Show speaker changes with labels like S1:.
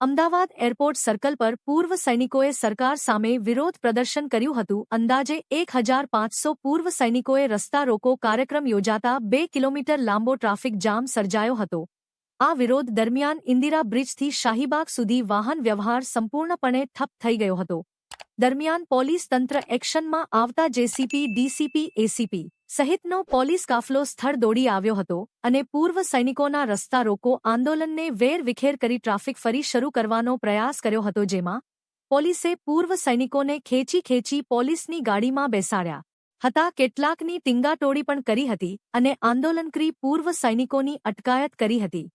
S1: Ahmedabad airport circle પર પૂર્વ સૈનિકોએ સરકાર સામે વિરોધ પ્રદર્શન કર્યું હતું. અંદાજે એક હજાર પાંચસો પૂર્વ સૈનિકોએ રસ્તા રોકો કાર્યક્રમ યોજાતા બે કિલોમીટર લાંબો ટ્રાફિક જામ સર્જાયો હતો. આ વિરોધ દરમિયાન ઇન્દિરા બ્રિજથી શાહીબાગ સુધી વાહન વ્યવહાર સંપૂર્ણપણે ઠપ થઈ ગયો હતો. દરમિયાન પોલીસ તંત્ર એક્શનમાં આવતા જેસીપી, ડીસીપી, એસીપી સહિતનો પોલીસ કાફલો સ્થળ દોડી આવ્યો હતો અને પૂર્વ સૈનિકોના રસ્તા રોકો આંદોલનને વેરવિખેર કરી ટ્રાફિક ફરી શરૂ કરવાનો પ્રયાસ કર્યો હતો, જેમાં પોલીસે પૂર્વ સૈનિકોને ખેંચી ખેંચી પોલીસની ગાડીમાં બેસાડ્યા. હતા, કેટલાકની ટીંગાટોળી પણ કરી હતી અને આંદોલનકરી પૂર્વ સૈનિકોની અટકાયત કરી હતી.